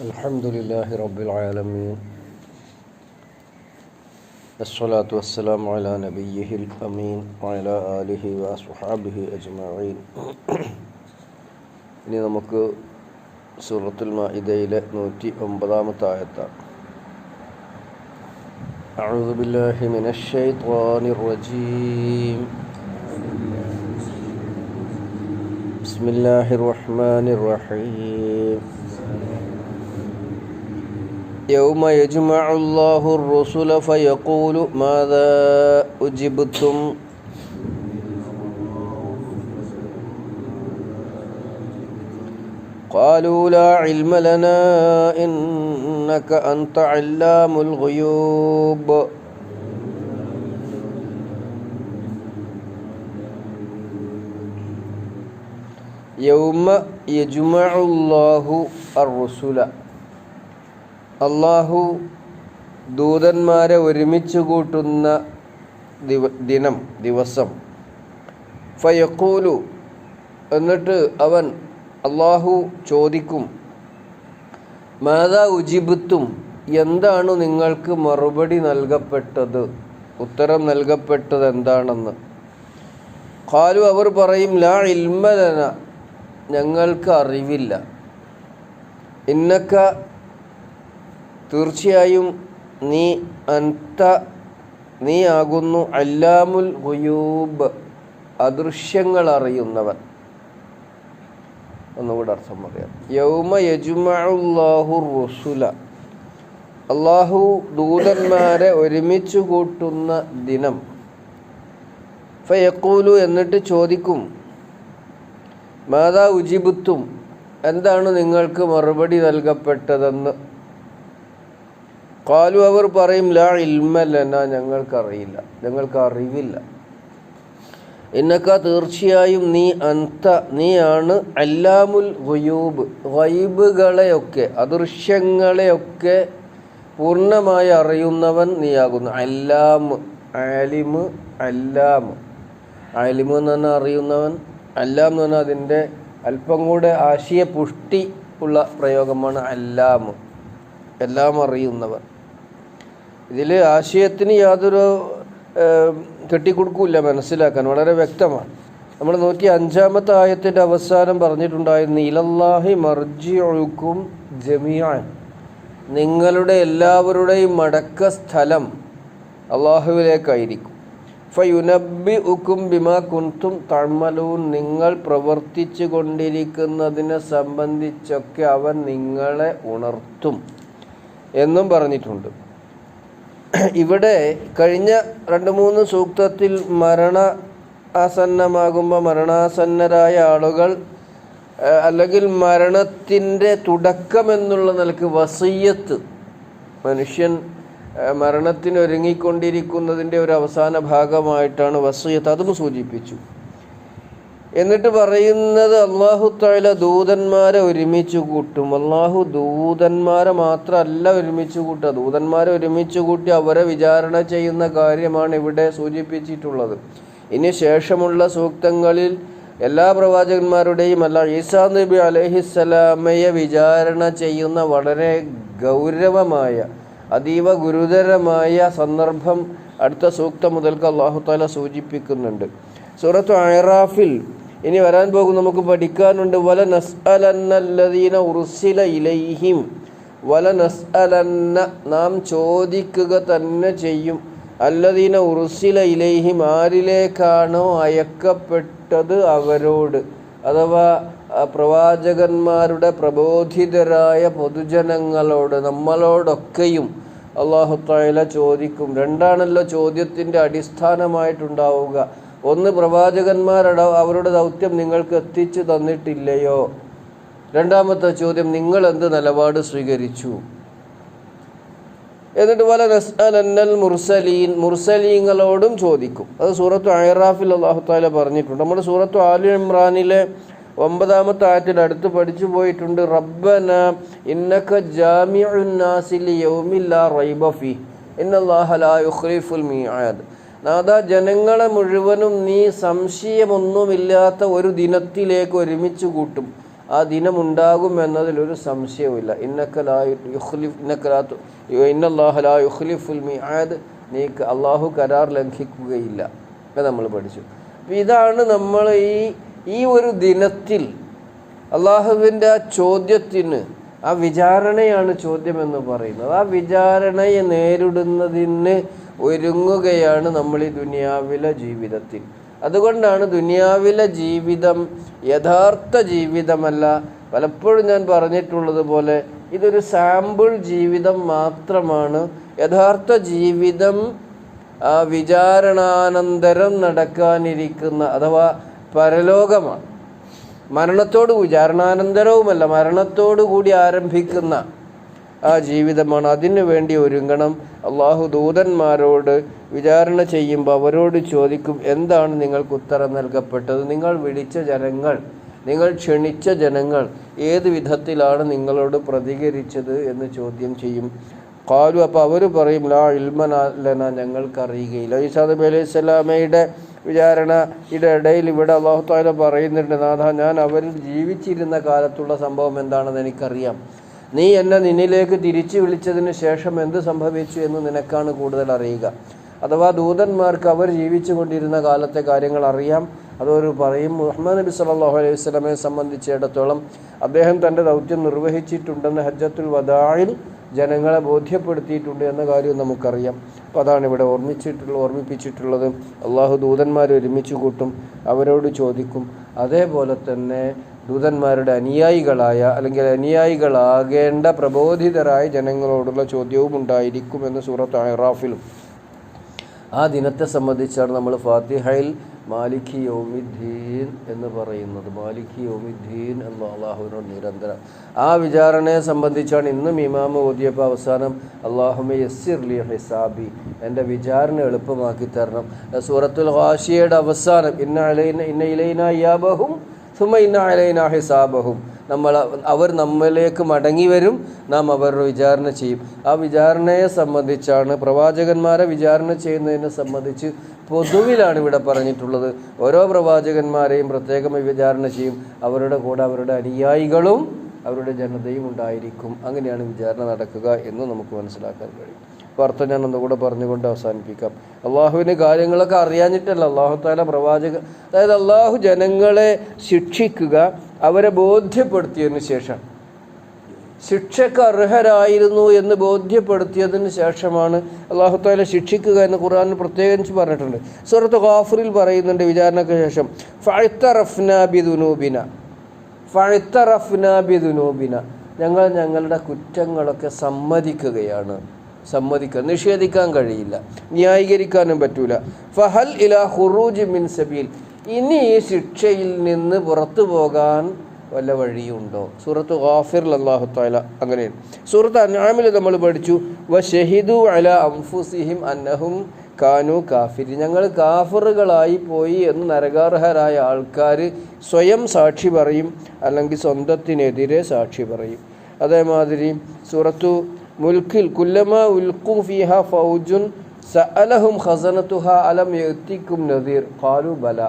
الحمد لله رب العالمين الصلاة والسلام على نبيه الأمين وعلى آله وأصحابه أجمعين ഇനി നമുക്ക് സൂറത്തുൽ മാഇദയിലെ നൂറ്റി ഒമ്പതാമത്തെ ആയത്താണ് أعوذ بالله من الشيطان الرجيم بسم الله الرحمن الرحيم يوم يجمع الله الرسل فيقول ماذا أجبتم؟ قالوا لا علم لنا إنك أنت علام الغيوب. يوم يجمع الله الرسل. അള്ളാഹു ദൂതന്മാരെ ഒരുമിച്ച് കൂട്ടുന്ന ദിവ ദിനം ദിവസം. ഫയക്കൂലു എന്നിട്ട് അവൻ അള്ളാഹു ചോദിക്കും മാതാ ഉജിബുത്തും എന്താണ് നിങ്ങൾക്ക് മറുപടി നൽകപ്പെട്ടത്? ഉത്തരം നൽകപ്പെട്ടത് എന്താണെന്ന്? കാലു അവർ പറയും ലാ ഇൽമലന ഞങ്ങൾക്ക് അറിവില്ല. ഇന്നക്ക തീർച്ചയായും നീ അന്ത നീ ആകുന്നു അല്ലാമുൽ ഗുയൂബ് അദൃശ്യങ്ങൾ അറിയുന്നവൻ. ഒന്നുകൂടെ അർത്ഥം പറയാം. യൗമ യജുമാഹു റുസുല. അള്ളാഹു ദൂതന്മാരെ ഒരുമിച്ച് കൂട്ടുന്ന ദിനം. ഫയക്കൂലു എന്നിട്ട് ചോദിക്കും മാതാ ഉജിബുത്തും എന്താണ് നിങ്ങൾക്ക് മറുപടി നൽകപ്പെട്ടതെന്ന്? കാലു അവർ പറയും ലാ ഇൽമല്ലന ഞങ്ങൾക്കറിയില്ല. ഞങ്ങൾക്ക് അറിവില്ല. എന്നൊക്കെ തീർച്ചയായും നീ അന്ത നീയാണ് അല്ലാമുൽ വയൂബ് ഗൈബുകളെയൊക്കെ അദൃശ്യങ്ങളെയൊക്കെ പൂർണമായി അറിയുന്നവൻ നീയാകുന്നു. അല്ലാം അലിമ് അല്ലാം അലിമ് എന്ന് പറഞ്ഞാൽ അറിയുന്നവൻ. അല്ലാം എന്ന് പറഞ്ഞാൽ അതിന്റെ അല്പം കൂടെ ആശയപുഷ്ടി ഉള്ള പ്രയോഗമാണ് അല്ലാം എല്ലാം അറിയുന്നവൻ. ഇതിൽ ആശയത്തിന് യാതൊരു കെട്ടിക്കൊടുക്കില്ല മനസ്സിലാക്കാൻ. വളരെ വ്യക്തമാണ്. നമ്മൾ നൂറ്റി അഞ്ചാമത്തെ ആയത്തിന്റെ അവസാനം പറഞ്ഞിട്ടുണ്ടായിരുന്നു ഇലല്ലാഹി മർജി ഒഴുക്കും ജമിയാൻ നിങ്ങളുടെ എല്ലാവരുടെയും മടക്ക സ്ഥലം അള്ളാഹുവിലേക്കായിരിക്കും. ഫയുനബി ഉക്കും ബിമാ കുന്തും തഴ്മലൂൻ നിങ്ങൾ പ്രവർത്തിച്ചു കൊണ്ടിരിക്കുന്നതിനെ സംബന്ധിച്ചൊക്കെ അവൻ നിങ്ങളെ ഉണർത്തും എന്നും പറഞ്ഞിട്ടുണ്ട്. ഇവിടെ കഴിഞ്ഞ രണ്ട് മൂന്ന് സൂക്തത്തിൽ മരണ ആസന്നമാകുമ്പോൾ മരണാസന്നരായ ആളുകൾ അല്ലെങ്കിൽ മരണത്തിന്റെ തുടക്കം എന്നുള്ള നിലയ്ക്ക് വസീയത്ത് മനുഷ്യൻ മരണത്തിനൊരുങ്ങിക്കൊണ്ടിരിക്കുന്നതിന്റെ ഒരു അവസാന ഭാഗമായിട്ടാണ് വസീയത്ത് അതും സൂചിപ്പിച്ചു. എന്നിട്ട് പറയുന്നത് അള്ളാഹു താല ദൂതന്മാരെ ഒരുമിച്ച് കൂട്ടും. അള്ളാഹു ദൂതന്മാരെ മാത്രമല്ല ഒരുമിച്ച് കൂട്ടുക. ദൂതന്മാരെ ഒരുമിച്ച് കൂട്ടി അവരെ വിചാരണ ചെയ്യുന്ന കാര്യമാണ് ഇവിടെ സൂചിപ്പിച്ചിട്ടുള്ളത്. ഇനി ശേഷമുള്ള സൂക്തങ്ങളിൽ എല്ലാ പ്രവാചകന്മാരുടെയും അല്ല ഈസാ നബി അലഹിസ്സലാമയെ വിചാരണ ചെയ്യുന്ന വളരെ ഗൗരവമായ അതീവ ഗുരുതരമായ സന്ദർഭം അടുത്ത സൂക്തം മുതൽക്ക് അള്ളാഹു താല സൂചിപ്പിക്കുന്നുണ്ട്. സൂറത്ത് അയറാഫിൽ ഇനി വരാൻ പോകും നമുക്ക് പഠിക്കാനുണ്ട് വല നസ്അലന്നല്ലദീന ഉർസില ഇലൈഹിം വല നസ്അലന്ന നാം ചോദിക്കുക തന്നെ ചെയ്യും അല്ലദീന ഉർസില ഇലൈഹിം ആരിലേക്കാണോ അയക്കപ്പെട്ടത് അവരോട്? അഥവാ പ്രവാചകന്മാരുടെ പ്രബോധിതരായ പൊതുജനങ്ങളോട് നമ്മളോടൊക്കെയും അള്ളാഹു താല ചോദിക്കും. രണ്ടാണല്ലോ ചോദ്യത്തിന്റെ അടിസ്ഥാനമായിട്ടുണ്ടാവുക. ഒന്ന് പ്രവാചകന്മാരുടെ അവരുടെ ദൗത്യം നിങ്ങൾക്ക് എത്തിച്ചു തന്നിട്ടില്ലയോ? രണ്ടാമത്തെ ചോദ്യം നിങ്ങൾ എന്ത് നിലപാട് സ്വീകരിച്ചു? എന്നിട്ട് പല നസ്അലന്നൽ മുർസലീൻ മുർസലീങ്ങളോടും ചോദിക്കും. അത് സൂറത്ത് അയറാഫിൽ അള്ളാഹു താല പറഞ്ഞിട്ടുണ്ട്. നമ്മുടെ സൂറത്ത് ആലി ഇമ്രാനിലെ ഒമ്പതാമത്തെ ആറ്റിൽ അടുത്ത് പഠിച്ചു പോയിട്ടുണ്ട്. റബ്ബന ഇന്നക ജാമിഉന്നാസിൽ യൗമില്ലാ റൈബ ഫീ. ഇന്നല്ലാഹ ലാ യുഖ്ലിഫുൽ മീആദ് നാഥ ജനങ്ങളെ മുഴുവനും നീ സംശയമൊന്നുമില്ലാത്ത ഒരു ദിനത്തിലേക്ക് ഒരുമിച്ച് കൂട്ടും. ആ ദിനമുണ്ടാകും എന്നതിലൊരു സംശയവുമില്ല. ഇന്നക്കലാ യുഖ്ലിഫ് ഇന്നക്കലാ ഇന്നല്ലാഹലാ യുഖ്ലിഫുൽ മിആദ്. നീ അള്ളാഹു കരാർ ലംഘിക്കുകയില്ല എന്ന് നമ്മൾ പഠിച്ചു. അപ്പം ഇതാണ് നമ്മൾ ഈ ഈ ഒരു ദിനത്തിൽ അള്ളാഹുവിന്റെ ആ ചോദ്യത്തിന് ആ വിചാരണയാണ് ചോദ്യമെന്ന് പറയുന്നത്. ആ വിചാരണയെ നേരിടുന്നതിന് ഒരുങ്ങുകയാണ് നമ്മൾ ഈ ദുനിയാവിലെ ജീവിതത്തിൽ. അതുകൊണ്ടാണ് ദുനിയാവിലെ ജീവിതം യഥാർത്ഥ ജീവിതമല്ല. പലപ്പോഴും ഞാൻ പറഞ്ഞിട്ടുള്ളത് പോലെ ഇതൊരു സാമ്പിൾ ജീവിതം മാത്രമാണ്. യഥാർത്ഥ ജീവിതം വിചാരണാനന്തരം നടക്കാനിരിക്കുന്ന അഥവാ പരലോകമാണ്. മരണത്തോട് വിചാരണാനന്തരവുമല്ല മരണത്തോടു കൂടി ആരംഭിക്കുന്ന ആ ജീവിതമാണ്. അതിനു വേണ്ടി ഒരുങ്ങണം. അള്ളാഹു ദൂതന്മാരോട് വിചാരണ ചെയ്യുമ്പോൾ അവരോട് ചോദിക്കും എന്താണ് നിങ്ങൾക്ക് ഉത്തരം നൽകപ്പെട്ടത്? നിങ്ങൾ വിളിച്ച ജനങ്ങൾ നിങ്ങൾ ക്ഷണിച്ച ജനങ്ങൾ ഏത് വിധത്തിലാണ് നിങ്ങളോട് പ്രതികരിച്ചത് എന്ന് ചോദ്യം ചെയ്യും. കാലു അപ്പോൾ അവർ പറയും ലാ ഇൽമനലന ഞങ്ങൾക്കറിയുകയില്ല. ഈസാദബി അലൈഹി സ്വലാമയുടെ വിചാരണയുടെ ഇടയിൽ ഇവിടെ അള്ളാഹു താല പറയുന്നുണ്ട് നാഥ ഞാൻ അവരിൽ ജീവിച്ചിരുന്ന കാലത്തുള്ള സംഭവം എന്താണെന്ന് എനിക്കറിയാം. നീ എന്നെ നിന്നിലേക്ക് തിരിച്ചു വിളിച്ചതിന് ശേഷം എന്ത് സംഭവിച്ചു എന്ന് നിനക്കാണ് കൂടുതൽ അറിയുക. അഥവാ ദൂതന്മാർക്ക് അവർ ജീവിച്ചു കൊണ്ടിരുന്ന കാലത്തെ കാര്യങ്ങൾ അറിയാം. അതൊരു പറയും മുഹമ്മദ് നബി സല്ലല്ലാഹു അലൈഹി വസല്ലമയെ സംബന്ധിച്ചിടത്തോളം അദ്ദേഹം തന്റെ ദൗത്യം നിർവഹിച്ചിട്ടുണ്ടെന്ന് ഹജ്ജത്തുൽ വദായിൽ ജനങ്ങളെ ബോധ്യപ്പെടുത്തിയിട്ടുണ്ട് എന്ന കാര്യം നമുക്കറിയാം. അപ്പോൾ അതാണ് ഇവിടെ ഓർമ്മിച്ചിട്ടുള്ള ഓർമ്മിപ്പിച്ചിട്ടുള്ളത്. അള്ളാഹു ദൂതന്മാരെ ഒരുമിച്ച് കൂട്ടും അവരോട് ചോദിക്കും. അതേപോലെ തന്നെ ദൂതന്മാരുടെ അനുയായികളായ അല്ലെങ്കിൽ അനുയായികളാകേണ്ട പ്രബോധിതരായ ജനങ്ങളോടുള്ള ചോദ്യവും ഉണ്ടായിരിക്കും എന്ന് സൂറത്ത് അഹ്റാഫിലും. ആ ദിനത്തെ സംബന്ധിച്ചാണ് നമ്മൾ ഫാത്തിഹയിൽ മാലിഖി യോമിദ്ദീൻ എന്ന് പറയുന്നത്. മാലിഖി യോമിദ്ദീൻ എന്ന അള്ളാഹുവിനോട് നിരന്തരം. ആ വിചാരണയെ സംബന്ധിച്ചാണ് ഇന്നും ഇമാമ ഓതിയപ്പോൾ അവസാനം അള്ളാഹുമെ യസ്സിർലി ഹിസാബി എന്റെ വിചാരണ എളുപ്പമാക്കി തരണം. സൂറത്തുൽ ഹാഷിയയുടെ അവസാനം ഇന്ന ഇലൈന ഇന്ന ഇലൈന യാബഹും സുമ ഇന്ന അലൈന ഹിസാബഹും നമ്മൾ അവർ നമ്മിലേക്ക് മടങ്ങി വരും. നാം അവരുടെ വിചാരണ ചെയ്യും. ആ വിചാരണയെ സംബന്ധിച്ചാണ് പ്രവാചകന്മാരെ വിചാരണ ചെയ്യുന്നതിനെ സംബന്ധിച്ച് പൊതുവിലാണ് ഇവിടെ പറഞ്ഞിട്ടുള്ളത്. ഓരോ പ്രവാചകന്മാരെയും പ്രത്യേകമായി വിചാരണ ചെയ്യും. അവരുടെ കൂടെ അവരുടെ അനുയായികളും അവരുടെ ജനതയും ഉണ്ടായിരിക്കും. അങ്ങനെയാണ് വിചാരണ നടക്കുക എന്ന് നമുക്ക് മനസ്സിലാക്കാൻ കഴിയും. അർത്ഥം ഞാൻ ഒന്നുകൂടെ പറഞ്ഞുകൊണ്ട് അവസാനിപ്പിക്കാം. അള്ളാഹുവിന് കാര്യങ്ങളൊക്കെ അറിയാഞ്ഞിട്ടല്ല. അള്ളാഹു താല പ്രവാചക അതായത് അള്ളാഹു ജനങ്ങളെ ശിക്ഷിക്കുക അവരെ ബോധ്യപ്പെടുത്തിയതിന് ശേഷം. ശിക്ഷക്ക് അർഹരായിരുന്നു എന്ന് ബോധ്യപ്പെടുത്തിയതിന് ശേഷമാണ് അള്ളാഹു താല ശിക്ഷിക്കുക എന്ന് ഖുർആൻ പ്രത്യേകിച്ച് പറഞ്ഞിട്ടുണ്ട്. സുഹൃത്ത് ഖാഫറിൽ പറയുന്നുണ്ട് വിചാരണയ്ക്ക് ശേഷം ഫഴുത്തറഫ്നാബിദുനൂബിന ഫഴുത്തറഫ്നാബിദുനൂബിന ഞങ്ങൾ ഞങ്ങളുടെ കുറ്റങ്ങളൊക്കെ സമ്മതിക്കുകയാണ്. സമ്മതിക്കുക നിഷേധിക്കാൻ കഴിയില്ല. ന്യായീകരിക്കാനും പറ്റൂല. ഫഹൽ ഇല ഹുറൂജ് മിൻ സബീൽ. ഇനി ഈ ശിക്ഷയിൽ നിന്ന് പുറത്തു പോകാൻ വല്ല വഴിയുണ്ടോ? സൂറത്ത് ഗാഫിർ അള്ളാഹു താല അങ്ങനെയാണ്. സൂറത്ത് അനാമിൽ നമ്മൾ പഠിച്ചു വ ഷഹിദു അല അംഫുസിഹിം അന്നഹും കാനു കാഫിർ ഞങ്ങൾ കാഫറുകളായി പോയി എന്ന് നരകാർഹരായ ആൾക്കാർ സ്വയം സാക്ഷി പറയും അല്ലെങ്കിൽ സ്വന്തത്തിനെതിരെ സാക്ഷി പറയും. അതേമാതിരി സൂറത്തു മുൽക്കിൽ കുല്ലമ ഉൽക്കു ഫിഹ ഫൗജുൻ സഅലഹും ഖസനത്തുഹ അലം യത്തിക്കും നദീർ ഖാലു ബല.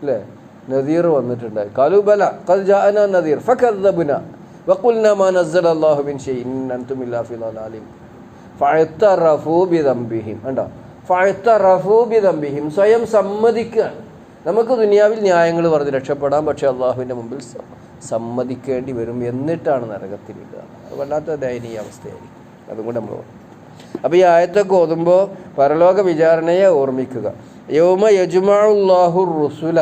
അല്ലേ നദീർ വന്നിട്ടുണ്ടായി. കാലു ബല. ഖദ് ജാഅന നദീർ ഫകദ്ദബ്ന. വഖുൽന മാ നസ്സല അല്ലാഹു മിൻ ഷൈഇൻ അൻതും ഇല്ലാ ഫി ളലാലിം ഫഅതറഫു ബിദംബിഹിം. കണ്ടോ? ഫഅതറഫു ബിദംബിഹിം. സ്വയം സമ്മതിക്കുകയാണ് നമുക്ക് ദുനിയാവിൽ ന്യായങ്ങൾ പറഞ്ഞ് രക്ഷപ്പെടാം പക്ഷേ അള്ളാഹുവിന്റെ മുമ്പിൽ സമ്മതിക്കേണ്ടി വരും എന്നിട്ടാണ് നരകത്തിലിടുക അത് വല്ലാത്ത ദയനീയ അവസ്ഥയായിരിക്കും. അതുകൊണ്ട് നമ്മൾ. അപ്പോൾ ഈ ആയത്തൊക്കെ ഓതുമ്പോൾ പരലോക വിചാരണയെ ഓർമ്മിക്കുക. യൗമ യജുമാഉല്ലാഹു റുസുല.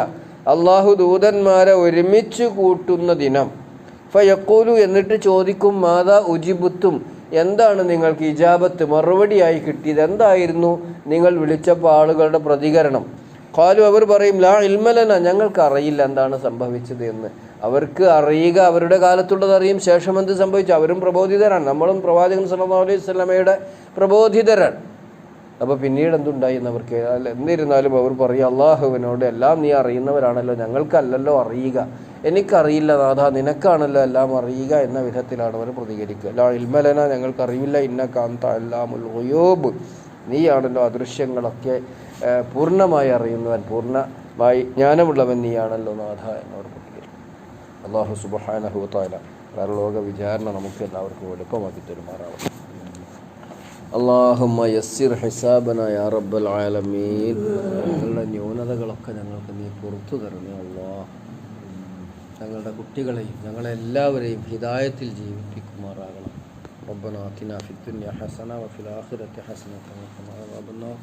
അള്ളാഹു ദൂതന്മാരെ ഒരുമിച്ച് കൂട്ടുന്ന ദിനം. ഫയക്കൂലു എന്നിട്ട് ചോദിക്കും മാതാ ഉജിബുത്തും എന്താണ് നിങ്ങൾക്ക് ഇജാബത്ത് മറുപടിയായി കിട്ടിയത്? എന്തായിരുന്നു? നിങ്ങൾ വിളിച്ചപ്പോൾ ആളുകളുടെ പ്രതികരണം. കാലു അവർ പറയും ലാ ഇൽമലന ഞങ്ങൾക്ക് അറിയില്ല എന്താണ് സംഭവിച്ചത് എന്ന്. അവർക്ക് അറിയുക അവരുടെ കാലത്തുള്ളത് അറിയും ശേഷം എന്ത് സംഭവിച്ചു? അവരും പ്രബോധിതരാണ്. നമ്മളും പ്രവാചകൻ സല്ലാ അലൈഹി സ്വലമയുടെ പ്രബോധിതരാണ്. അപ്പോൾ പിന്നീട് എന്തുണ്ടായി എന്നവർക്ക് എന്നിരുന്നാലും അവർ പറയും അള്ളാഹുവിനോട് എല്ലാം നീ അറിയുന്നവരാണല്ലോ ഞങ്ങൾക്കല്ലല്ലോ അറിയുക. എനിക്കറിയില്ല നാഥ നിനക്കാണല്ലോ എല്ലാം അറിയുക എന്ന വിധത്തിലാണ് അവർ പ്രതികരിക്കുക. ലാ ഇൽമലന ഞങ്ങൾക്കറിയില്ല ഇന്ന കാന്ത അല്ലാമുൽ ഗുയൂബ്. നീയാണല്ലോ അദൃശ്യങ്ങളൊക്കെ പൂർണ്ണമായി അറിയുന്നവൻ പൂർണ്ണമായി ജ്ഞാനമുള്ളവൻ നീയാണല്ലോ നാഥ എന്നവർ പ്രതികരിക്കും അള്ളാഹു സുബഹാനഹുത്താല പരലോക വിചാരണ നമുക്ക് എല്ലാവർക്കും എളുപ്പമാക്കി തരുമാറാവട്ടെ അള്ളാഹുമ്മ യസ്സിർ ഹിസാബന യാ റബ്ബൽ ആലമീൻ ഞങ്ങളുടെ ന്യൂനതകളൊക്കെ ഞങ്ങൾക്ക് നീ പുറത്തു തരണേ അള്ളാഹ് ഞങ്ങളുടെ കുട്ടികളെയും ഞങ്ങളെല്ലാവരെയും ഹിദായത്തിൽ ജീവിപ്പിക്കുമാറാകണം ربنا آتنا في الدنيا حسنة وفي الآخرة حسنة وقنا عذاب النار